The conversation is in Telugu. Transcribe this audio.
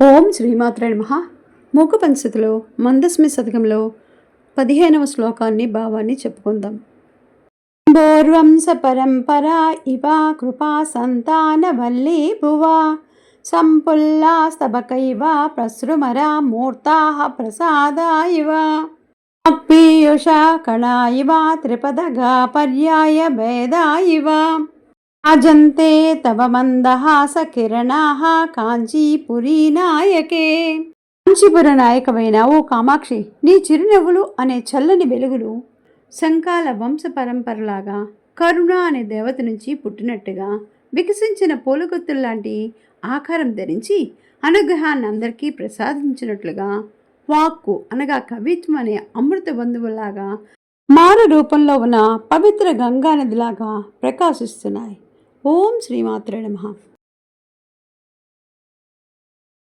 ఓం శ్రీమాత్రే నమ. మూక పంచతిలో మందస్మి శతకంలో పదిహేనవ శ్లోకాన్ని భావాన్ని చెప్పుకుందాం. భోర్వంశ పరంపరా ఇవ కృపా సంతానవల్లీ భువా. సంపుల్లాస్తబకైవ ప్రసృమరా మూర్తా ప్రసాదా ఇవ. అప్పీయుష కళా ఇవ త్రిపదగా పర్యాయ భేదా ఇవ. అజంతే తవ మందహాస కిరణాః కాంచీపురీ నాయకే. కాంచీపుర నాయకమైన ఓ కామాక్షి నీ చిరునవ్వులు అనే చల్లని వెలుగులు శంకాల వంశ పరంపరలాగా కరుణ అనే దేవత నుంచి పుట్టినట్టుగా వికసించిన పూలగొత్తుల్లాంటి ఆకారం ధరించి అనుగ్రహాన్ని అందరికీ ప్రసాదించినట్లుగా వాక్కు అనగా కవిత్వం అనే అమృత బంధువులాగా మారు రూపంలో ఉన్న పవిత్ర గంగా నదిలాగా ప్రకాశిస్తున్నాయి. ఓం శ్రీమాత్రే నమ.